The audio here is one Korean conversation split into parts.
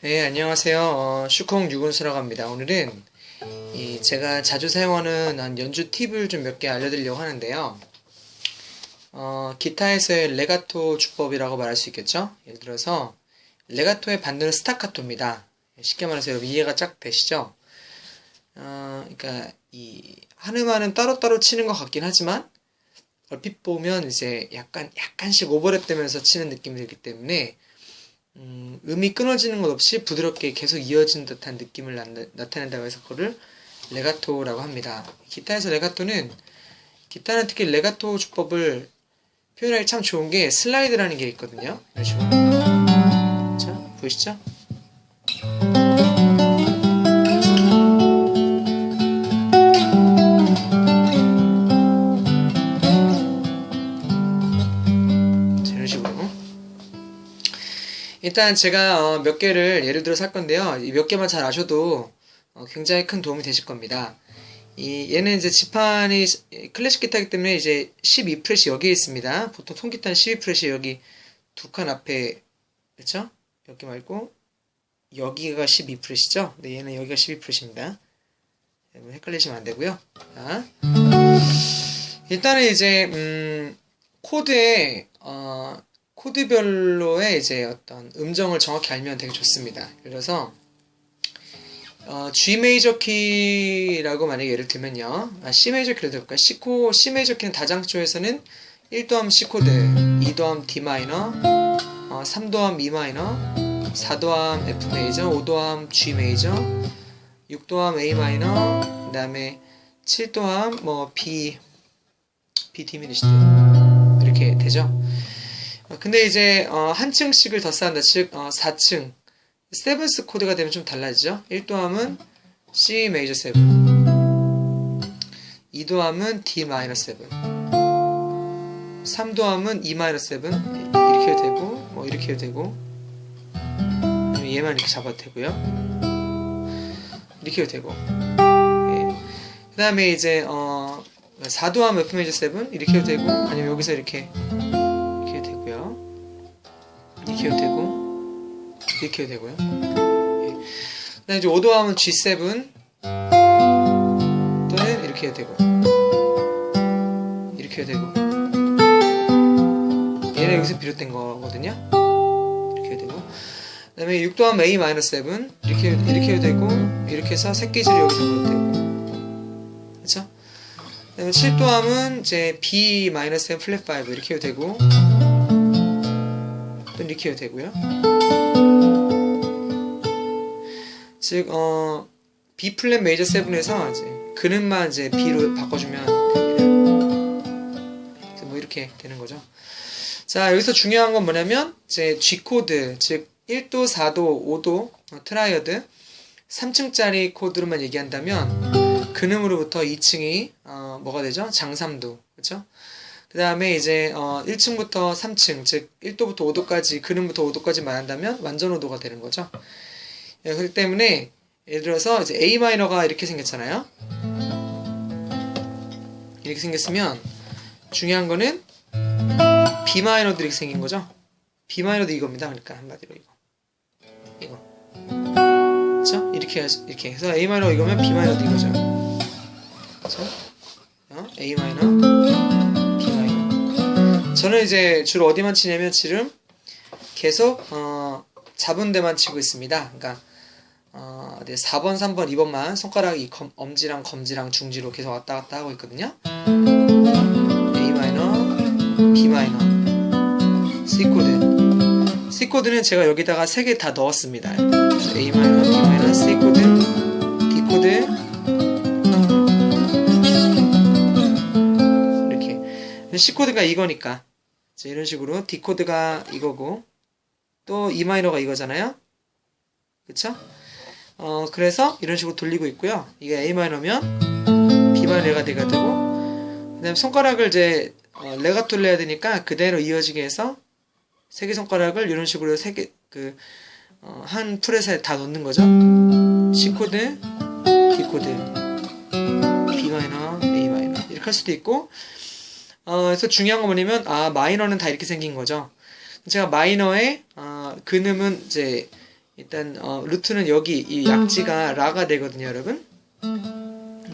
네, 안녕하세요. 어, 슈콩 유근수라고 합니다. 오늘은 이 제가 자주 사용하는 한 연주 팁을 좀 몇 개 알려드리려고 하는데요. 어, 기타에서의 레가토 주법이라고 말할 수 있겠죠? 예를 들어서 레가토의 반대는 스타카토입니다. 쉽게 말해서 여러분 이해가 쫙 되시죠? 어, 그러니까 이 한 음만은 따로따로 치는 것 같긴 하지만 얼핏 보면 이제 약간 약간씩 오버랩되면서 치는 느낌이 들기 때문에 음, 음이 끊어지는 것 없이 부드럽게 계속 이어진 듯한 느낌을 나, 타낸다고 해서 그거를 레가토라고 합니다. 기타에서 레가토는 기타는 특히 레가토 주법을 표현하기 참 좋은 게 슬라이드라는 게 있거든요. 이런 식으로. 자, 보이시죠? 일단 제가 어, 몇 개를 예를 들어서 할 건데요. 이몇 개만 잘 아셔도 어, 굉장히 큰 도움이 되실 겁니다. 이 얘는 이제 지판이 클래식 기타이기 때문에 이제 12프렛이 여기에 있습니다. 보통 통기타는 12프렛이 여기 두 칸 앞에 그렇죠? 여기 말고 여기가 12프렛이죠? 근데 얘는 여기가 12프렛입니다. 여러분 헷갈리시면 안 되고요. 자, 일단은 이제 음, 코드에 어, 코드별로의 이제 어떤 음정을 정확히 알면 되게 좋습니다. 그래서 어, G 메이저 키라고 만약에 예를 들면요. 아, C 메이저 키로 들을까요? C 코 C 메이저 키는 다장조에서는 1도함 C 코드, 2도함 D 마이너, 어, 3도함 E 마이너, 4도함 F 메이저, 5도함 G 메이저, 6도함 A 마이너, 그 다음에 7도함 뭐 B B 디미니시드 이렇게 되죠. 어, 근데 이제 어, 한 층씩을 더 쌓는다. 즉 어, 4층 세븐스 코드가 되면 좀 달라지죠. 1도함은 C 메이저 7 2도함은 D 마이너 7 3도함은 E 마이너 7 이렇게 해도 되고 뭐 이렇게 해도 되고 얘만 이렇게 잡아도 되고요. 이렇게 해도 되고 예. 그 다음에 이제 어 4도함 F 메이저 7 이렇게 해도 되고 아니면 여기서 이렇게. 이렇게 해도 되고 이렇게 해도 되고요. 예. 이제 5도함은 G7 또는 이렇게 해도 되고 이렇게 해도 되고 얘는 여기서 비롯된 거거든요. 이렇게 해도 되고 그다음에 6도함 A-7 이렇게 이렇게 해도 되고 이렇게 해서 새끼줄이 여기서 넣어도 되고 그렇죠? 그다음에 7도함은 이제 B-7 플랫 5 이렇게 해도 되고 또 이렇게 되고요. 즉, 어, B 플랫 메이저 7에서 이제 그음만 이제 B로 바꿔주면 됩니다. 뭐 이렇게 되는 거죠. 자, 여기서 중요한 건 뭐냐면, 이제 G 코드, 즉, 1도, 4도, 5도, 어, 트라이어드, 3층짜리 코드로만 얘기한다면, 근음으로부터 2층이, 어, 뭐가 되죠? 장삼도. 그쵸? 그 다음에 이제, 어, 1층부터 3층, 즉, 1도부터 5도까지, 근음부터 5도까지 말한다면, 완전 5도가 되는 거죠. 예, 그렇기 때문에 예를 들어서 이제 A 마이너가 이렇게 생겼잖아요. 이렇게 생겼으면 중요한 거는 B 마이너도 이렇게 생긴 거죠. B 마이너도 이겁니다. 그러니까 한마디로 이거. 이거. 그렇죠? 이렇게 해서, 이렇게 해서 A 마이너가 이거면 B 마이너도 이거죠. 그렇죠? 어? A 마이너, 마이너. 저는 이제 주로 어디만 치냐면 지금 계속 어, 잡은 데만 치고 있습니다. 그러니까 어, 네, 4번, 3번, 2번만 손가락 이 검, 엄지랑 검지랑 중지로 계속 왔다 갔다 하고 있거든요. A 마이너, B 마이너, C 코드. C 코드는 제가 여기다가 3개 다 넣었습니다. A 마이너, B 마이너, C 코드, D 코드. C 코드가 이거니까. 이런 식으로 D 코드가 이거고 또 E 마이너가 이거잖아요. 그쵸? 어, 그래서 이런 식으로 돌리고 있고요. 이게 A 마이너면 B 마이너가 되가 되고, 그 다음에 손가락을 이제 어, 레가토를 해야 되니까 그대로 이어지게 해서 세 개 손가락을 이런 식으로 세 개, 그, 어, 한 프렛에 다 넣는 거죠. C 코드, D 코드, B 마이너, A 마이너. 이렇게 할 수도 있고, 어, 그래서 중요한 건 뭐냐면, 아, 마이너는 다 이렇게 생긴 거죠. 제가 마이너의, 어, 근음은 이제 일단 어, 루트는 여기 이 약지가 라가 되거든요, 여러분.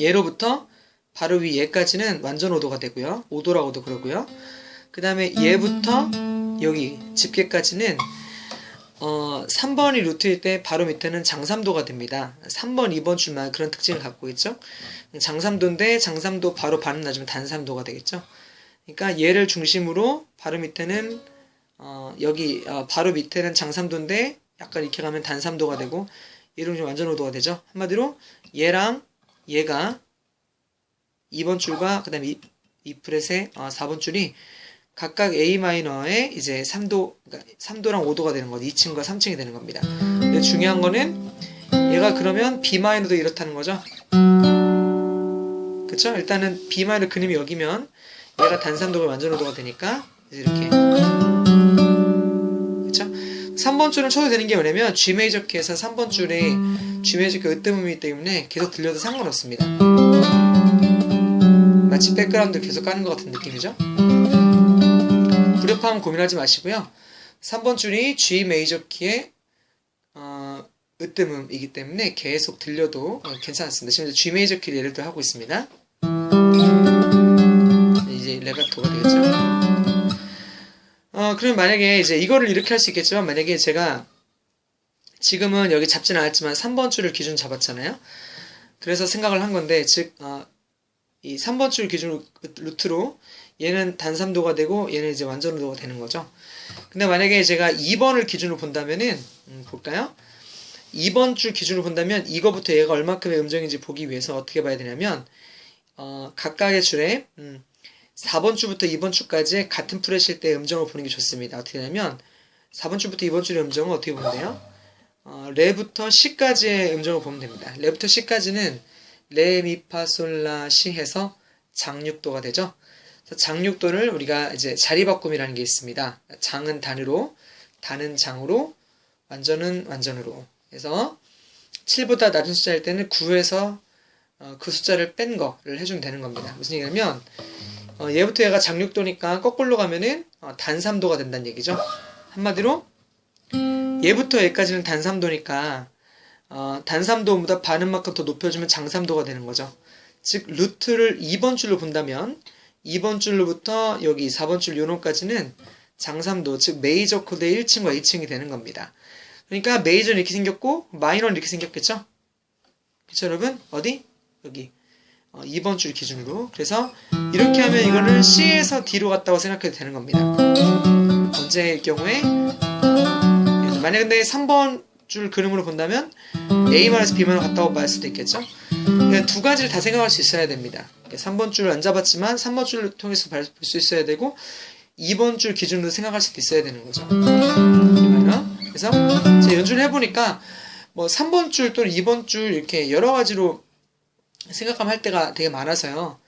얘로부터 바로 위 얘까지는 완전 오도가 되고요. 오도라고도 그러고요. 그 다음에 얘부터 여기 집게까지는 어, 3번이 루트일 때 바로 밑에는 장삼도가 됩니다. 3번, 2번 줄만 그런 특징을 갖고 있죠. 장삼도인데 장삼도 바로 반음 낮으면 단삼도가 되겠죠. 그러니까 얘를 중심으로 바로 밑에는 어, 여기 어, 바로 밑에는 장삼도인데 약간 이렇게 가면 단삼도가 되고 얘를 좀 완전 오도가 되죠. 한마디로 얘랑 얘가 2번 줄과 그 다음 에 2, 프렛의 어, 4번 줄이 각각 A 마이너의 이제 3도, 그러니까 3도랑 5도가 되는 거죠. 2층과 3층이 되는 겁니다. 근데 중요한 거는 얘가 그러면 B 마이너도 이렇다는 거죠. 그쵸? 일단은 B 마이너 그림이 여기면 얘가 단삼도가 완전 오도가 되니까 이렇게 그쵸? 3번 줄은 쳐도 되는 게 뭐냐면 G 메이저 키에서 3번 줄에 G 메이저 키 으뜸음이기 때문에 계속 들려도 상관없습니다. 마치 백그라운드 계속 까는 것 같은 느낌이죠? 불협화음 고민하지 마시고요. 3번 줄이 G 메이저 키의 어, 으뜸음이기 때문에 계속 들려도 어, 괜찮습니다. 지금 G 메이저 키를 예를 들어 하고 있습니다. 이제 레가토가 되겠죠. 어, 그럼 만약에 이제 이거를 이렇게 할 수 있겠지만 만약에 제가 지금은 여기 잡지는 않았지만 3번 줄을 기준 잡았잖아요. 그래서 생각을 한 건데 즉 어, 이 3번 줄 기준 루트로 얘는 단삼도가 되고 얘는 이제 완전도가 되는 거죠. 근데 만약에 제가 2번을 기준으로 본다면은 음, 볼까요? 2번 줄 기준으로 본다면 이거부터 얘가 얼마큼의 음정인지 보기 위해서 어떻게 봐야 되냐면 어, 각각의 줄에 음, 4번 줄부터 2번 줄까지 같은 프렛일 때 음정을 보는 게 좋습니다. 어떻게 되냐면 4번 줄부터 2번 줄의 음정은 어떻게 보면 돼요? 어, 레부터 시까지의 음정을 보면 됩니다. 레부터 시까지는 레, 미, 파, 솔, 라, 시 해서 장육도가 되죠. 장육도를 우리가 이제 자리바꿈이라는 게 있습니다. 장은 단으로, 단은 장으로, 완전은 완전으로. 그래서 7보다 낮은 숫자일 때는 9에서 어, 그 숫자를 뺀 거를 해주면 되는 겁니다. 무슨 얘기냐면 어, 얘부터 얘가 장육도니까 거꾸로 가면은 어, 단삼도가 된다는 얘기죠. 한마디로 얘부터 얘까지는 단삼도니까 어, 단삼도보다 반음만큼 더 높여주면 장삼도가 되는 거죠. 즉 루트를 2번 줄로 본다면 2번 줄로부터 여기 4번 줄 요놈까지는 장삼도 즉 메이저 코드의 1층과 2층이 되는 겁니다. 그러니까 메이저는 이렇게 생겼고 마이너는 이렇게 생겼겠죠? 그쵸 여러분? 어디? 여기 어, 2번 줄 기준으로 그래서 이렇게 하면 이거는 C에서 D로 갔다고 생각해도 되는 겁니다. 언제일 경우에 만약 근데 3번 줄 그림으로 본다면 A만에서 B만으로 갔다고 말 수도 있겠죠. 두 가지를 다 생각할 수 있어야 됩니다. 3번 줄을 안 잡았지만 3번 줄을 통해서 볼 수 있어야 되고 2번 줄 기준으로 생각할 수도 있어야 되는 거죠. 그래서 제가 연주를 해보니까 뭐 3번 줄 또는 2번 줄 이렇게 여러 가지로 생각하면 할 때가 되게 많아서요.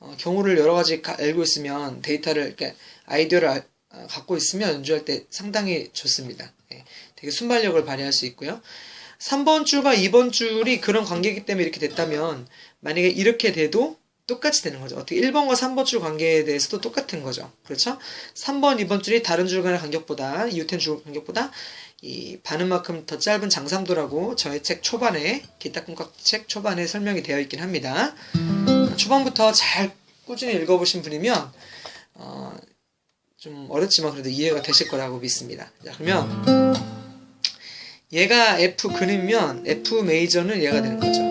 어, 경우를 여러 가지 가, 알고 있으면 데이터를 이렇게 아이디어를 아, 어, 갖고 있으면 연주할 때 상당히 좋습니다. 예, 되게 순발력을 발휘할 수 있고요. 3번 줄과 2번 줄이 그런 관계이기 때문에 이렇게 됐다면 만약에 이렇게 돼도 똑같이 되는 거죠. 어떻게 1번과 3번 줄 관계에 대해서도 똑같은 거죠. 그렇죠? 3번, 2번 줄이 다른 줄 간의 간격보다 이웃된 줄 간격보다 이 반음만큼 더 짧은 장삼도라고 저의 책 초반에 기타 꿈깍 책 초반에 설명이 되어 있긴 합니다. 초반부터 잘 꾸준히 읽어보신 분이면 어, 좀 어렵지만 그래도 이해가 되실 거라고 믿습니다. 자 그러면 얘가 F 그림이면 F 메이저는 얘가 되는 거죠.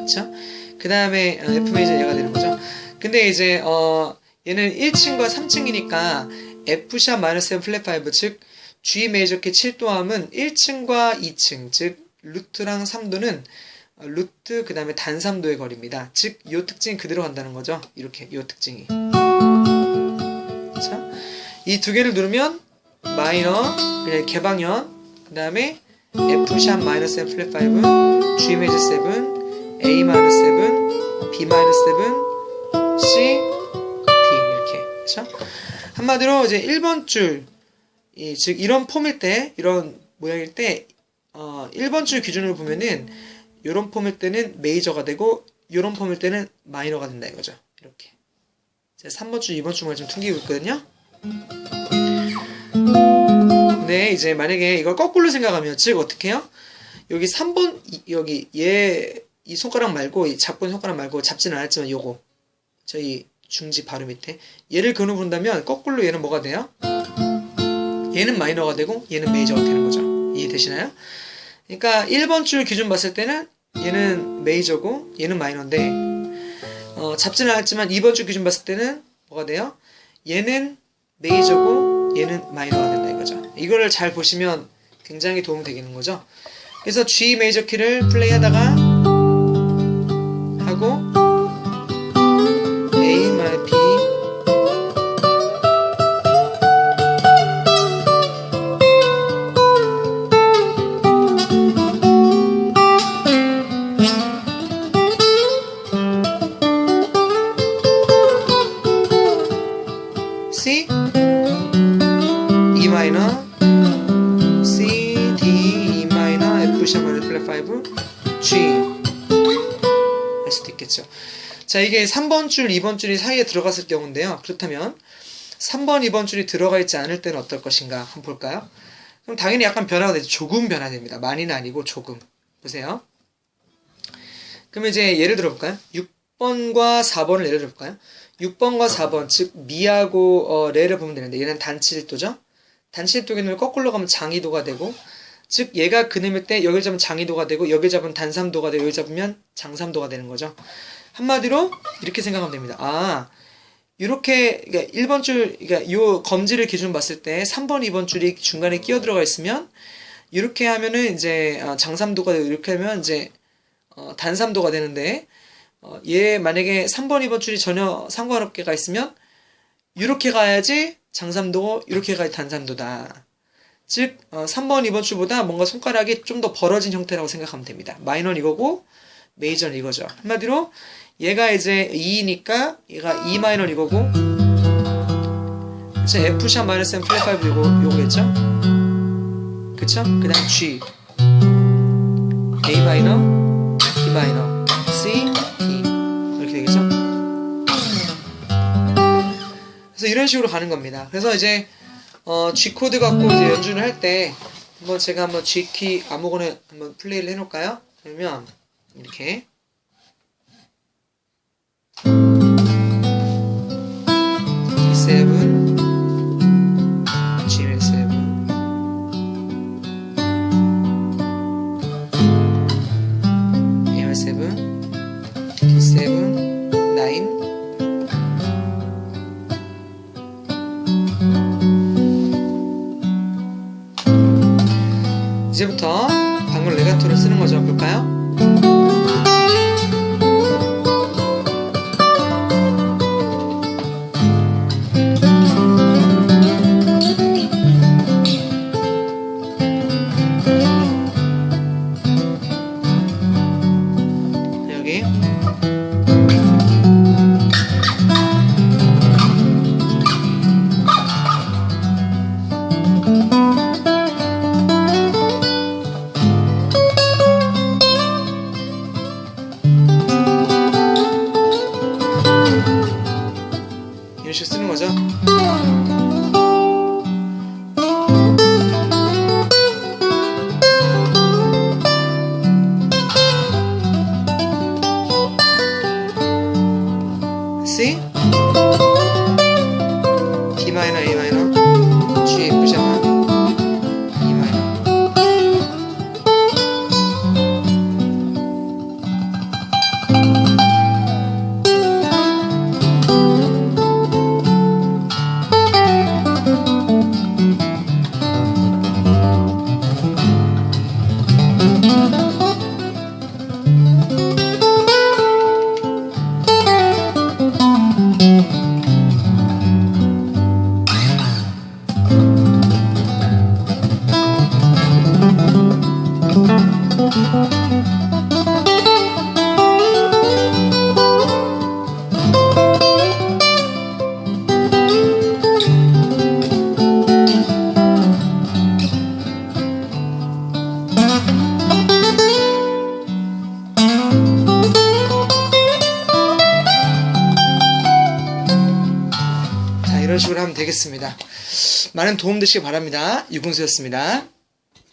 그쵸? 그 다음에 F 메이저 얘가 되는 거죠. 근데 이제 어, 얘는 1층과 3층이니까 F샵 마이너스 7 플랫 5즉 G 메이저 키 7도함은 1층과 2층 즉 루트랑 3도는 루트 그 다음에 단삼도의 거리입니다. 즉 이 특징이 그대로 간다는 거죠. 이렇게 이 특징이. 자, 이 두 개를 누르면 마이너 그냥 개방현 그 다음에 F샵 마이너스 7 플랫 5 G 메이저 7 A 마이너스 7 B 마이너스 7 C D 이렇게 그렇죠? 한마디로 이제 1번 줄 이, 즉 이런 폼일 때 이런 모양일 때 어, 1번 줄 기준으로 보면은 이런 폼일 때는 메이저가 되고 이런 폼일 때는 마이너가 된다 이거죠. 이렇게. 제가 3번 줄, 2번 줄만 좀 퉁기고 있거든요. 근데 이제 만약에 이걸 거꾸로 생각하면 즉 어떻게 해요? 여기 3번 이- 여기 얘 이 손가락 말고 이 있는 손가락 말고 잡지는 않았지만 요거 저희 중지 바로 밑에 얘를 근으로 본다면 거꾸로 얘는 뭐가 돼요? 얘는 마이너가 되고 얘는 메이저가 되는 거죠. 이해되시나요? 그러니까 1번 줄 기준 봤을 때는 얘는 메이저고 얘는 마이너인데 어, 잡지는 않았지만 2번 줄 기준 봤을 때는 뭐가 돼요? 얘는 메이저고 얘는 마이너가 된다 이거죠. 이거를 잘 보시면 굉장히 도움 되겠는 거죠. 그래서 G 메이저 키를 플레이하다가 하고 자 이게 3번 줄, 2번 줄이 사이에 들어갔을 경우인데요. 그렇다면 3번, 2번 줄이 들어가 있지 않을 때는 어떨 것인가 한번 볼까요? 그럼 당연히 약간 변화가 되죠. 조금 변화됩니다. 많이는 아니고 조금. 보세요. 그러면 이제 예를 들어 볼까요? 6번과 4번을 예를 들어 볼까요? 6번과 4번, 즉 미하고 어, 레를 보면 되는데 얘는 단칠도죠. 단칠도 기능을 거꾸로 가면 장이도가 되고 즉 얘가 근음일 때 여기를 잡으면 장이도가 되고 여기 잡으면 단삼도가 되고 여기 잡으면 장삼도가 되는 거죠. 한마디로 이렇게 생각하면 됩니다. 아 이렇게 그러니까 1번 줄 그러니까 요 검지를 기준 봤을 때 3번, 2번 줄이 중간에 끼어 들어가 있으면 이렇게 하면은 이제 어, 장삼도가 되고 이렇게 하면 이제 어, 단삼도가 되는데 어, 얘 만약에 3번, 2번 줄이 전혀 상관없게 가 있으면 이렇게 가야지 장삼도, 이렇게 가야 단삼도다. 즉 어, 3번, 2번 줄보다 뭔가 손가락이 좀 더 벌어진 형태라고 생각하면 됩니다. 마이너는 이거고 메이저는 이거죠. 한마디로 얘가 이제 2니까 얘가 E 마이너는 이거고 그쵸? F 샵 마이너스 M 플랫 5 이거, 요거겠죠? 그쵸? 그 다음 G A 마이너 E 마이너 C D 이렇게 되겠죠? 그래서 이런 식으로 가는 겁니다. 그래서 이제 어, G 코드 갖고 이제 연주를 할 때 한번 제가 한번 G 키 아무거나 한번 플레이를 해놓을까요? 그러면 이렇게 Seven. 쓰는 거죠. 이런 식으로 하면 되겠습니다. 많은 도움 되시기 바랍니다. 유군수였습니다.